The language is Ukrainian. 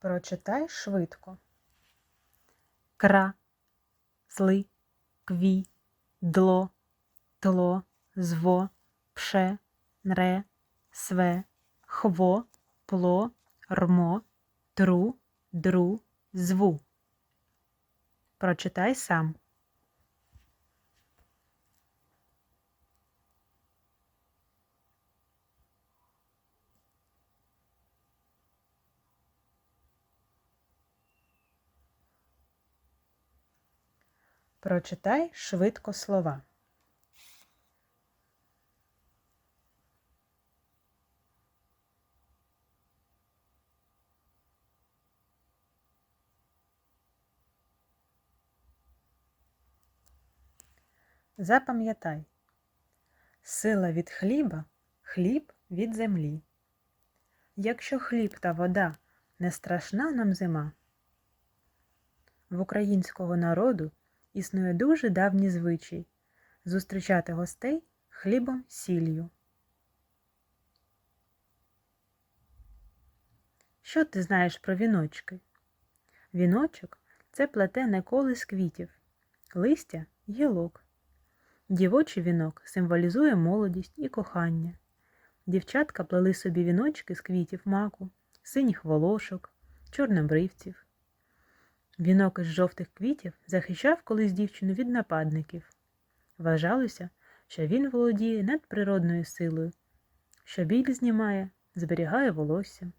Прочитай швидко. Кра, сли, кві, дло, тло, зво, пше, нре, све, хво, пло, рмо, тру, дру, зву. Прочитай сам. Прочитай швидко слова. Запам'ятай. Сила від хліба, хліб від землі. Якщо хліб та вода не страшна нам зима. В українського народу існує дуже давній звичай зустрічати гостей хлібом сіллю. Що ти знаєш про віночки? Віночок це плетене коле з квітів, листя гілок. Дівочий вінок символізує молодість і кохання. Дівчатка плели собі віночки з квітів маку, синіх волошок, чорнобривців. Вінок із жовтих квітів захищав колись дівчину від нападників. Вважалося, що він володіє надприродною силою, що біль знімає, зберігає волосся.